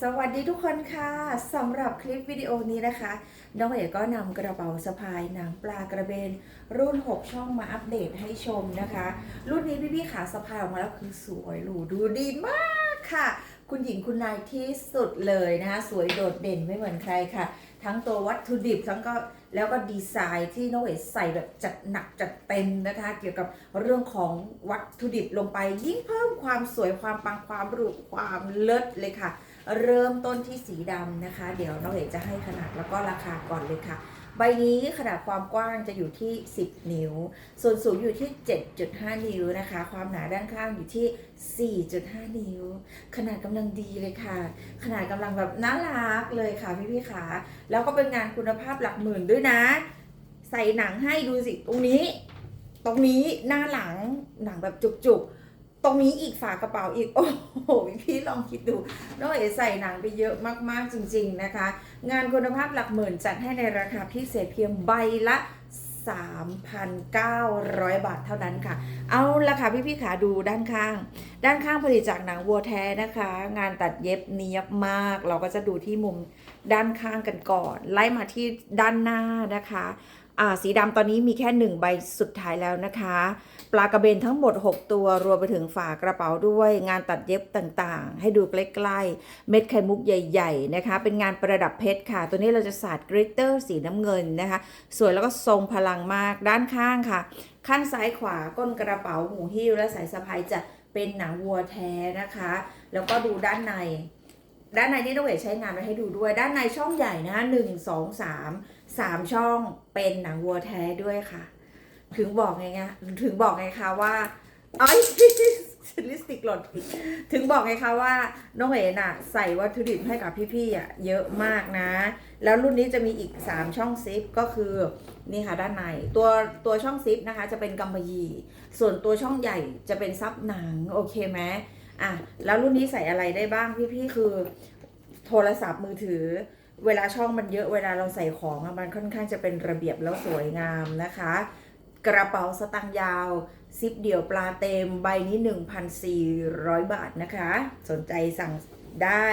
สวัสดีทุกคนค่ะสำหรับคลิปวิดีโอนี้นะคะ น้องเอกก็นำกระเป๋าสะพายหนังปลากระเบน รุ่น 6 ช่องมาอัปเดตให้ชมนะคะ รุ่นนี้พี่ๆขาสะพายออกมาแล้วคือสวยหรูดูดีมากค่ะ คุณหญิงคุณนายที่สุดเลยนะคะ สวยโดดเด่นไม่เหมือนใครค่ะ ทั้งตัววัตถุดิบทั้งก็แล้วก็ดีไซน์ที่น้องเอ๋ใส่แบบจัดหนักจัดเต็มนะคะ เกี่ยวกับเรื่องของวัตถุดิบลงไป ยิ่งเพิ่มความสวยความปังความหรูความเลิศเลยค่ะ เริ่มต้นที่สีดำนะคะ เดี๋ยวน้องเอ๋จะให้ขนาดแล้วก็ราคาก่อนเลยค่ะ ใบนี้ขนาดความกว้างจะอยู่ที่ 10 นิ้ว ส่วนสูงอยู่ที่ 7.5 นิ้วนะคะ ความหนาด้านข้างอยู่ที่ 4.5 นิ้ว ขนาดกำลังดีเลยค่ะ ขนาดกำลังแบบน่ารักเลยค่ะพี่ๆขาแล้วก็เป็นงานคุณภาพหลักหมื่นด้วยนะ ใส่หนังให้ดูสิตรงนี้ ตรงนี้หน้าหลังหนังแบบจุกๆ ตรงนี้อีกฝากระเป๋าอีก โอ้โหพี่ลองคิดดูน้องเอ๋ใส่หนังไปเยอะมากๆจริง ๆนะคะ งานคุณภาพหลักหมื่นจัดให้ในราคาพิเศษเพียงใบละ 3,900 บาทเท่านั้นค่ะ เอาละค่ะพี่ๆขาดูด้านข้าง ด้านข้างผลิตจากหนังวัวแท้นะคะ งานตัดเย็บเนียบมาก เราก็จะดูที่มุมด้านข้างกันก่อน ไล่มาที่ด้านหน้านะคะอ่าสีดำตอนนี้มีแค่หนึ่งใบสุดท้ายแล้วนะคะ ปลากระเบนทั้งหมด 6 ตัวรวมไปถึงฝากระเป๋าด้วย งานตัดเย็บต่างๆ ให้ดูใกล้ๆ เม็ดไข่มุกใหญ่ๆนะคะ เป็นงานประดับเพชรค่ะ ตัวนี้เราจะสาดกริตเตอร์สีน้ำเงินนะคะ สวยแล้วก็ทรงพลังมากด้านข้างค่ะ ข้างซ้ายขวาก้นกระเป๋าหูหิ้วและสายสะพายจะเป็นหนังวัวแท้นะคะ แล้วก็ดูด้านใน ด้านในนี่ต้องเอ๋ใช้งานไว้ให้ดูด้วย ด้านในช่องใหญ่นะคะหนึ่งสองสามสามช่องเป็นหนังวัวแท้ด้วยค่ะ ถึงบอกไงไงถึงบอกไงคะว่าไอ้ยลิสติกหล่นถึงบอกไงคะว่า น้องเอ๋น่ะ ใส่วัตถุดิบให้กับพี่ๆอะเยอะมากนะ แล้วรุ่นนี้จะมีอีก 3 ช่องซิปก็คือนี่ค่ะด้านใน ตัวตัวช่องซิปนะคะ จะเป็นกำมะหยี่ ส่วนตัวช่องใหญ่จะเป็นซับหนัง โอเคไหมอะแล้วรุ่นนี้ใส่อะไรได้บ้างพี่ๆคือ โทรศัพท์มือถือ เวลาช่องมันเยอะเวลาเราใส่ของมันค่อนข้างจะเป็นระเบียบแล้วสวยงามนะคะ กระเป๋าสตางค์ยาว ซิปเดี่ยวปลาเต็มใบนี้ 1,400 บาทนะคะ สนใจสั่งได้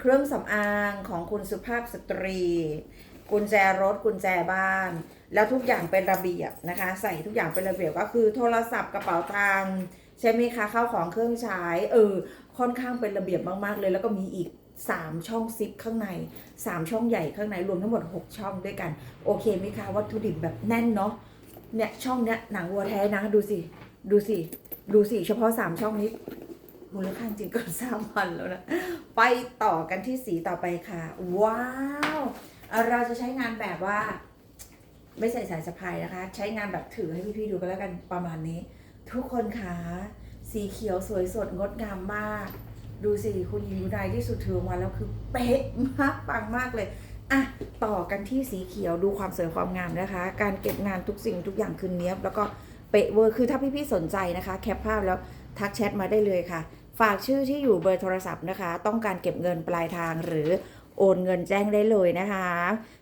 เครื่องสำอางของคุณสุภาพสตรี กุญแจรถกุญแจบ้าน แล้วทุกอย่างเป็นระเบียบนะคะ ใส่ทุกอย่างเป็นระเบียบก็คือโทรศัพท์กระเป๋าตังค์ใช่ไหมคะข้าวของเครื่องใช้เออค่อนข้างเป็นระเบียบมากๆเลย แล้วก็มีอีก3ช่องซิปข้างใน3ช่องใหญ่ข้างในรวมทั้งหมด6ช่องด้วยกัน โอเคไหมคะวัตถุดิบแบบแน่นเนาะ เนี่ยช่องเนี้ยหนังวัวแท้นะ ดูสิ ดูสิ ดูสิ เฉพาะ3ช่องนี้มูลค่าจริงก็สามพันแล้วนะ ไปต่อกันที่สีต่อไปค่ะ ว้าวเอ่อเราจะใช้งานแบบว่า ไม่ใส่สายสะพายนะคะ ใช้งานแบบถือให้พี่ๆดูกันแล้วกันประมาณนี้ ทุกคนคะสีเขียวสวยสดงดงามมาก ดูสิ คุณหญิงคุณนายที่สุดถือออกมาแล้วคือเป๊ะมากปังมากเลย อะต่อกันที่สีเขียวดูความสวยความงามนะคะ การเก็บงานทุกสิ่งทุกอย่างคือเนี้ยบ แล้วก็เป๊ะเวอร์คือถ้าพี่ๆสนใจนะคะ แคปภาพแล้วทักแชทมาได้เลยค่ะ ฝากชื่อที่อยู่เบอร์โทรศัพท์นะคะ ต้องการเก็บเงินปลายทางหรือ โอนเงินแจ้งได้เลยนะคะ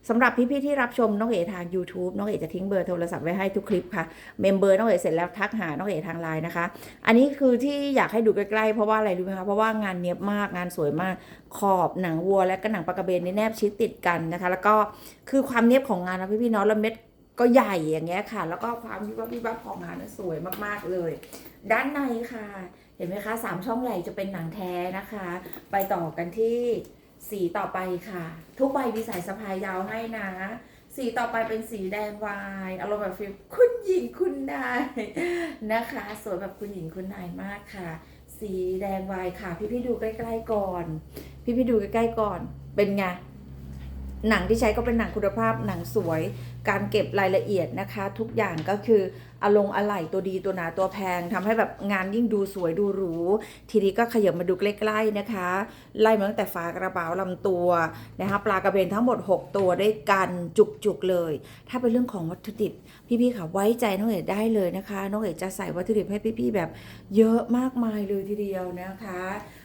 สำหรับพี่ๆที่รับชมน้องเอ๋ทาง YouTube น้องเอ๋จะทิ้งเบอร์โทรศัพท์ไว้ให้ทุกคลิปค่ะ เมมเบอร์น้องเอ๋เสร็จแล้วทักหาน้องเอ๋ทางไลน์นะคะ อันนี้คือที่อยากให้ดูใกล้ๆเพราะว่าอะไรรู้ไหมคะ เพราะว่างานเนี้ยบมากงานสวยมาก ขอบหนังวัวและก็หนังปลากระเบนนี่แนบชิดติดกันนะคะ แล้วก็คือความเนียบของงานนะพี่ๆเนาะแล้วเม็ดก็ใหญ่อย่างเงี้ยค่ะ แล้วก็ความวิบวับวิบวับของงานนั้นสวยมากๆเลย ด้านในค่ะ เห็นไหมคะสามช่องใหญ่จะเป็นหนังแท้นะคะ ไปต่อกันที่ สีต่อไปค่ะ ทุกใบมีสายสะพายยาวให้นะ สีต่อไปเป็นสีแดงวายอารมณ์แบบฟิลคุณหญิงคุณนายนะคะ สวยแบบคุณหญิงคุณนายมากค่ะ สีแดงวายค่ะ พี่พี่ดูใกล้ ๆก่อน พี่พี่ดูใกล้ๆก่อน เป็นไง หนังที่ใช้ก็เป็นหนังคุณภาพหนังสวย การเก็บรายละเอียดนะคะ ทุกอย่างก็คืออลงอะไหล่ตัวดีตัวหนาตัวแพงทำให้แบบงานยิ่งดูสวยดูหรูทีนี้ก็ขยับมาดูใกล้ๆนะคะ ไล่มาตั้งแต่ฝากระเป๋าลำตัวนะคะปลากระเบนทั้งหมด 6 ตัวได้กันจุกๆเลย ถ้าเป็นเรื่องของวัตถุดิบ พี่ๆค่ะไว้ใจน้องเอ๋ได้เลยนะคะน้องเอ๋จะใส่วัตถุดิบให้พี่ๆแบบเยอะมากมายเลยทีเดียวนะคะ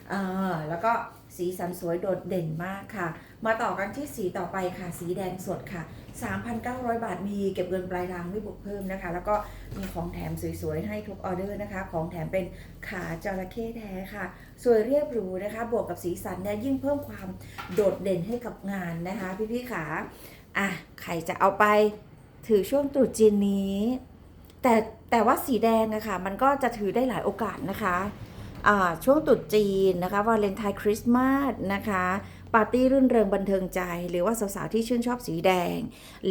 เออแล้วก็สีสันสวยโดดเด่นมากค่ะ มาต่อกันที่สีต่อไปค่ะ สีแดงสดค่ะ 3,900 บาทมีเก็บเงินปลายทางไม่บวกเพิ่มนะคะ แล้วก็มีของแถมสวยๆ ให้ทุกออเดอร์นะคะ ของแถมเป็นขาจระเข้แท้ค่ะ สวยเรียบหรูนะคะ บวกกับสีสันเนี่ยยิ่งเพิ่มความโดดเด่นให้กับงานนะคะ พี่ๆขาอะใครจะเอาไป ถือช่วงตรุษจีนนี้ แต่แต่ว่าสีแดงอะค่ะมันก็จะถือได้หลายโอกาสนะคะช่วงตรุษจีนนะคะวาเลนไทน์คริสต์มาสนะคะปาร์ตี้รื่นเริงบันเทิงใจ หรือว่าสาวๆที่ชื่นชอบสีแดง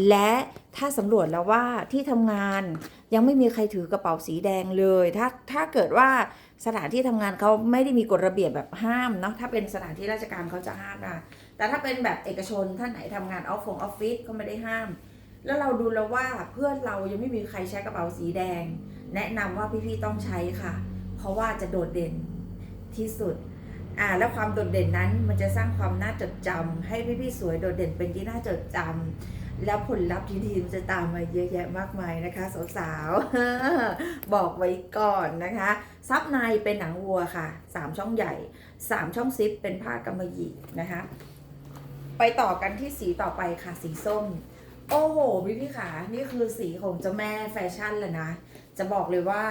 และถ้าสำรวจแล้วว่าที่ทำงานยังไม่มีใครถือกระเป๋าสีแดงเลย ถ้าถ้าเกิดว่าสถานที่ทำงานเขาไม่ได้มีกฎระเบียบแบบห้ามเนาะถ้าเป็นสถานที่ราชการเขาจะห้ามนะแต่ถ้าเป็นแบบเอกชนท่านไหนทำงานออฟฟงออฟฟิศก็ไม่ได้ห้าม แล้วเราดูแล้วว่าเพื่อนเรายังไม่มีใครใช้กระเป๋าสีแดง แนะนำว่าพี่ๆต้องใช้ค่ะ เพราะว่าจะโดดเด่นที่สุดอ่าแล้วความโดดเด่นนั้นมันจะสร้างความน่าจดจำให้พี่ๆสวยโดดเด่นเป็นที่น่าจดจำแล้วผลลัพธ์ที่ดีมันจะตามมาเยอะแยะมากมายนะคะ สาวๆ บอกไว้ก่อนนะคะ ซับในเป็นหนังวัวค่ะ 3 ช่องใหญ่ 3 ช่องซิปเป็นผ้ากำมะหยี่นะคะ ไปต่อกันที่สีต่อไปค่ะสีส้ม โอ้โหพี่พี่ขานี่คือสีของเจ้าแม่แฟชั่นเลยนะ จะบอกเลยว่า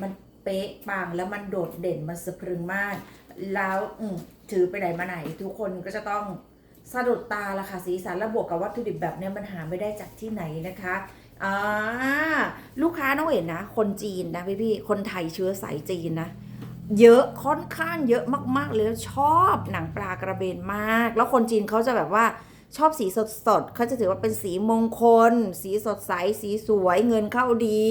มันเป๊ะปังแล้วมันโดดเด่นมันสะพรึงมาก แล้วอืถือไปไหนมาไหน ทุกคนก็จะต้องสะดุดตาละค่ะสีสันและบวกกับวัตถุดิบแบบนี้มันหาไม่ได้จากที่ไหนนะคะอ่าลูกค้าน้องเห็นนะ คนจีนนะพี่พี่คนไทยเชื้อสายจีนนะเยอะค่อนข้างเยอะมากๆเลยชอบหนังปลากระเบนมาก แล้วคนจีนเขาจะแบบว่า ชอบสีสดสดเขาจะถือว่าเป็นสีมงคล สีสดใส สีสวยเงินเข้าดี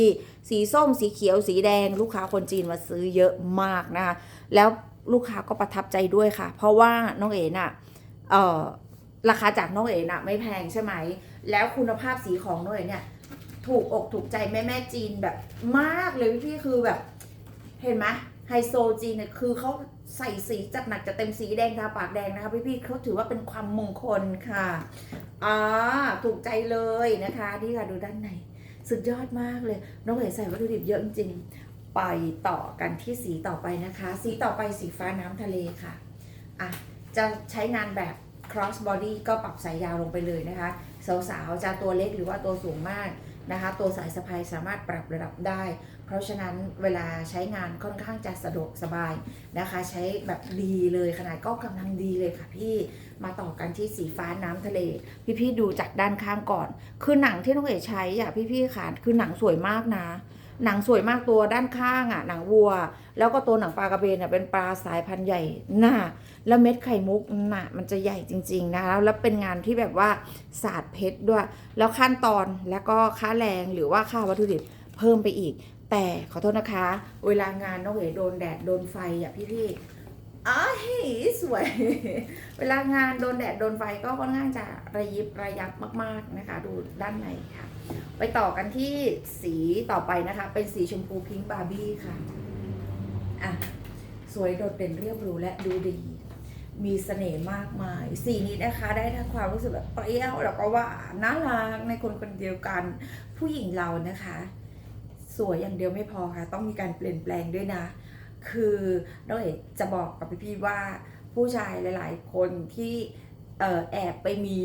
สีส้มสีเขียวสีแดง ลูกค้าคนจีนมาซื้อเยอะมากนะคะแล้วลูกค้าก็ประทับใจด้วยค่ะ เพราะว่าน้องเอ๋น่ะเอ่อราคาจากน้องเอ๋น่ะไม่แพงใช่ไหม แล้วคุณภาพสีของน้องเอ๋เนี่ยถูกอกถูกใจแม่แม่จีนแบบมากเลยพี่คือแบบ เห็นไหมไฮโซจีนเนี่ยคือเขา ใส่สีจัดหนักจะเต็มสีแดงทาปากแดงนะคะพี่ๆเขาถือว่าเป็นความมงคลค่ะอ่าถูกใจเลยนะคะนี่ค่ะดูด้านในสุดยอดมากเลย น้องเอ๋ใส่วัตถุดิบเยอะจริงๆไปต่อกันที่สีต่อไปนะคะ สีต่อไปสีฟ้าน้ำทะเลค่ะอะ จะใช้งานแบบ cross body ก็ปรับสายยาวลงไปเลยนะคะ สาวๆ จะตัวเล็กหรือว่าตัวสูงมากนะคะ ตัวสายสะพายสามารถปรับระดับได้ ราะฉะนั้นเวลาใช้งานค่อนข้างจะสะดวกสบายนะคะ ใช้แบบดีเลยขนาดก็กำลังดีเลยค่ะพี่มาต่อกันที่สีฟ้าน้ำทะเล พี่ๆดูจากด้านข้างก่อน คือหนังที่น้องเอ๋ใช้อะพี่ๆค่ะคือหนังสวยมากนะหนังสวยมากตัวด้านข้างอะหนังวัว แล้วก็ตัวหนังปลากระเบนอะเป็นปลาสายพันธุ์ใหญ่หน้าแล้วเม็ดไข่มุกน่ะมันจะใหญ่จริง ๆ นะคะแล้วเป็นงานที่แบบว่าศาสตร์เพชรด้วย แล้วขั้นตอนแล้วก็ค่าแรงหรือว่าค่าวัตถุดิบเพิ่มไปอีก แต่ขอโทษนะคะ เวลางานน้องเอ๋โดนแดดโดนไฟอะพี่ๆอ้ายสวย เวลางานโดนแดดโดนไฟก็ค่อนข้างจะระยิบระยับมาก ๆนะคะ ดูด้านในค่ะ ไปต่อกันที่สีต่อไปนะคะ เป็นสีชมพูพิงค์บาร์บี้ค่ะอะสวยโดดเด่นเรียบรู้และดูดี มีเสน่ห์มากมาย สีนี้นะคะได้ทั้งความรู้สึกแบบเปรี้ยวแล้วก็ว่าน่ารักในคนคนเดียวกัน ผู้หญิงเรานะคะ วยอย่างเดียวไม่พอค่ะ ต้องมีการเปลี่ยนแปลงด้วยนะ คือน้องเอกจะบอกกับพี่ๆว่าผู้ชายหลายๆ คนที่เออแอบไปมี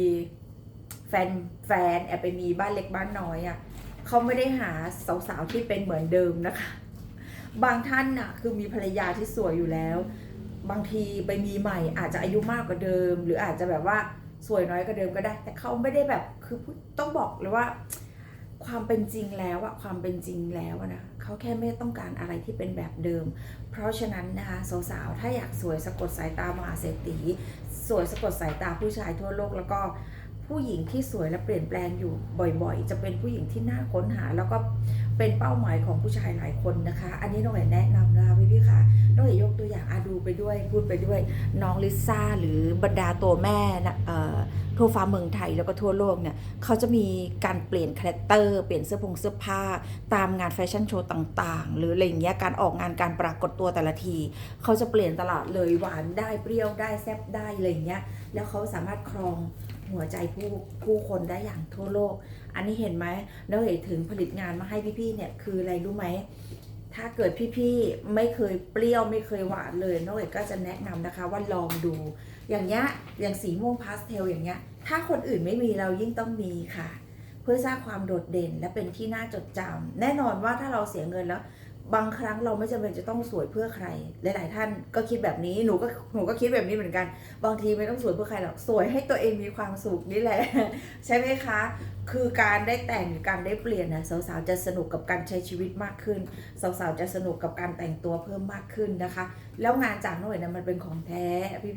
แฟนแฟนแอบไปมีบ้านเล็กบ้านน้อยอะ่ะเขาไม่ได้หาสาวๆที่เป็นเหมือนเดิมนะคะ บางท่านน่ะคือมีภรรยาที่สวยอยู่แล้ว บางทีไปมีใหม่อาจจะอายุมากกว่าเดิม หรืออาจจะแบบว่าสวยน้อยกว่าเดิมก็ได้ แต่เขาไม่ได้แบบคือต้องบอกเลยว่า ความเป็นจริงแล้วอะความเป็นจริงแล้วนะเขาแค่ไม่ต้องการอะไรที่เป็นแบบเดิม เพราะฉะนั้นนะคะสาวๆถ้าอยากสวยสะกดสายตามหาเศรษฐีสวยสะกดสายตาผู้ชายทั่วโลกแล้วก็ผู้หญิงที่สวยและเปลี่ยนแปลงอยู่บ่อยๆ จะเป็นผู้หญิงที่น่าค้นหา แล้วก็เป็นเป้าหมายของผู้ชายหลายคนนะคะ อันนี้น้องเอ๋แนะนำนะคะพี่ๆค่ะน้องเอ๋ยกตัวอย่างอาดูไปด้วยพูดไปด้วย น้องลิซ่าหรือบรรดาตัวแม่นะเอ่อ ทั่วฟ้าเมืองไทยแล้วก็ทั่วโลกเนี่ยเขาจะมีการเปลี่ยนคาแรคเตอร์เปลี่ยนเสื้อผงเสื้อผ้า ตามงานแฟชั่นโชว์ต่างๆ หรืออะไรอย่างเงี้ยการออกงานการปรากฏตัวแต่ละที เขาจะเปลี่ยนตลอดเลยหวานได้เปรี้ยวได้แซ่บได้อะไรอย่างเงี้ยแล้วเขาสามารถครองหัวใจผู้ผู้คนได้อย่างทั่วโลก อันนี้เห็นไหมแล้วเห็นถึงผลิตงานมาให้พี่ๆเนี่ยคืออะไรรู้ไหมถ้าเกิดพี่ๆไม่เคยเปรี้ยวไม่เคยหวานเลยน้องเอกก็จะแนะนำนะคะว่าลองดู อย่างเงี้ยอย่างสีม่วงพาสเทลอย่างเงี้ยถ้าคนอื่นไม่มีเรายิ่งต้องมีค่ะ เพื่อสร้างความโดดเด่นและเป็นที่น่าจดจำแน่นอนว่าถ้าเราเสียเงินแล้ว บางครั้งเราไม่จำเป็นจะต้องสวยเพื่อใคร หลาย ๆ ท่านก็คิดแบบนี้ หนูก็หนูก็คิดแบบนี้เหมือนกัน บางทีไม่ต้องสวยเพื่อใครหรอก สวยให้ตัวเองมีความสุขนี่แหละ ใช่ไหมคะ คือการได้แต่งหรือการได้เปลี่ยนนะสาว ๆ จะสนุกกับการใช้ชีวิตมากขึ้น สาว ๆ จะสนุกกับการแต่งตัวเพิ่มมากขึ้นนะคะ แล้วงานจากน้อยนะมันเป็นของแท้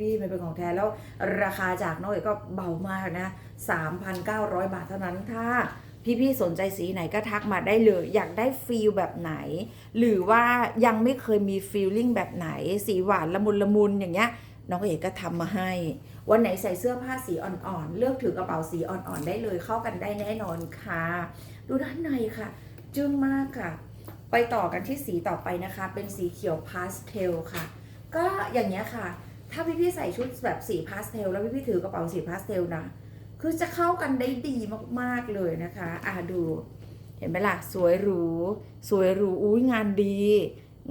พี่ ๆ มันเป็นของแท้ แล้วราคาจากน้อยก็เบามากนะ3,900 บาทเท่านั้นถ้า พี่ๆสนใจสีไหนก็ทักมาได้เลย อยากได้ฟีลแบบไหน หรือว่ายังไม่เคยมีฟีลลิ่งแบบไหน สีหวานละมุนละมุนอย่างเงี้ยน้องเอกก็ทำมาให้ วันไหนใส่เสื้อผ้าสีอ่อนๆ เลือกถือกระเป๋าสีอ่อนๆ ได้เลยเข้ากันได้แน่นอนค่ะ ดูด้านในค่ะ จึ้งมากค่ะ ไปต่อกันที่สีต่อไปนะคะ เป็นสีเขียวพาสเทลค่ะ ก็อย่างเงี้ยค่ะ ถ้าพี่ๆใส่ชุดแบบสีพาสเทลแล้วพี่ๆถือกระเป๋าสีพาสเทลนะ คือจะเข้ากันได้ดีมากๆเลยนะคะ อะดู เห็นไหมล่ะ สวยหรู สวยหรู อุ้ยงานดี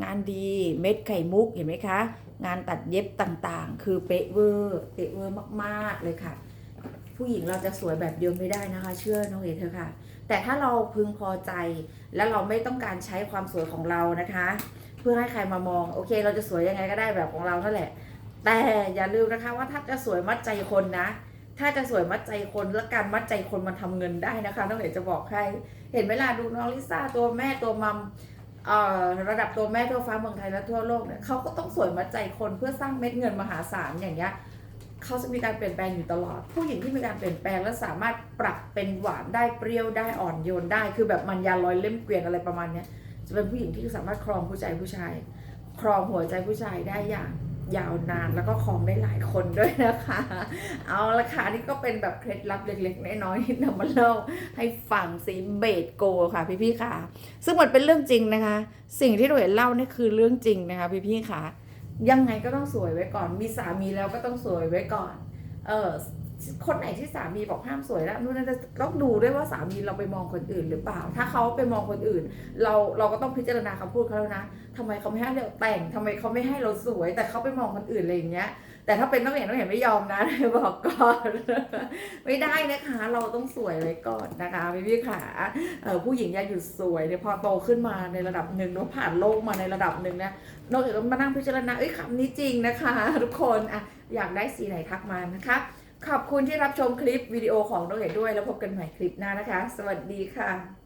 งานดี เม็ดไข่มุก เห็นไหมคะ งานตัดเย็บต่างๆ คือเป๊ะเวอร์ เป๊ะเวอร์มากๆเลยค่ะ ผู้หญิงเราจะสวยแบบเดียวไม่ได้นะคะ เชื่อน้องเอเธอค่ะ แต่ถ้าเราพึงพอใจ และเราไม่ต้องการใช้ความสวยของเรานะคะ เพื่อให้ใครมามอง โอเค เราจะสวยยังไงก็ได้แบบของเรานั่นแหละ แต่อย่าลืมนะคะว่าถ้าจะสวยมัดใจคนนะ ถ้าจะสวยมัดใจคนและการมัดใจคนมันทำเงินได้นะคะน้องเอ๋จะบอกให้ เห็นไหมล่ะดูน้องลิซ่าตัวแม่ตัวมัมระดับตัวแม่ทั่วฟ้าเมืองไทยและทั่วโลกเนี่ยเขาก็ต้องสวยมัดใจคนเพื่อสร้างเม็ดเงินมหาศาลอย่างเงี้ยเขาจะมีการเปลี่ยนแปลงอยู่ตลอด ผู้หญิงที่มีการเปลี่ยนแปลงและสามารถปรับเป็นหวานได้เปรี้ยวได้อ่อนโยนได้ คือแบบมันยาลอยเล่มเกวียนอะไรประมาณเนี้ยจะเป็นผู้หญิงที่สามารถครองผู้ใจผู้ชาย ครองหัวใจผู้ชายได้อย่าง ยาวนานแล้วก็คลองได้หลายคนด้วยนะคะ เอาละค่ะนี่ก็เป็นแบบเคล็ดลับเล็กๆน้อยๆที่นำมาเล่าให้ฟังสีเบดโกค่ะพี่ๆค่ะ ซึ่งมันเป็นเรื่องจริงนะคะ สิ่งที่หนูเห็นเล่านี่คือเรื่องจริงนะคะพี่ๆค่ะ ยังไงก็ต้องสวยไว้ก่อน มีสามีแล้วก็ต้องสวยไว้ก่อน เออ คนไหนที่สามีบอกห้ามสวยแล้วนู่นนั่นต้องดูด้วยว่าสามีเราไปมองคนอื่นหรือเปล่า ถ้าเขาไปมองคนอื่น เราเราก็ต้องพิจารณาคำพูดเขาแล้วนะทำไมเขาไม่ให้เราแต่งทำไมเขาไม่ให้เราสวย แต่เขาไปมองคนอื่นอะไรอย่างเงี้ย แต่ถ้าเป็นต้องเห็นต้องเห็นไม่ยอมนะบอกก่อนไม่ได้นะคะ เราต้องสวยไว้ก่อนนะคะพี่พี่ขาผู้หญิงอย่าหยุดสวยเนี่ยพอโตขึ้นมาในระดับหนึ่งแล้วผ่านโลกมาในระดับหนึ่งนะนอกจากมานั่งพิจารณาเอ้ยคำนี้จริงนะคะ ทุกคนอะอยากได้สีไหนทักมานะคะ ขอบคุณที่รับชมคลิปวิดีโอของน้องเอ๋ด้วยแล้วพบกันใหม่คลิปหน้านะคะ สวัสดีค่ะ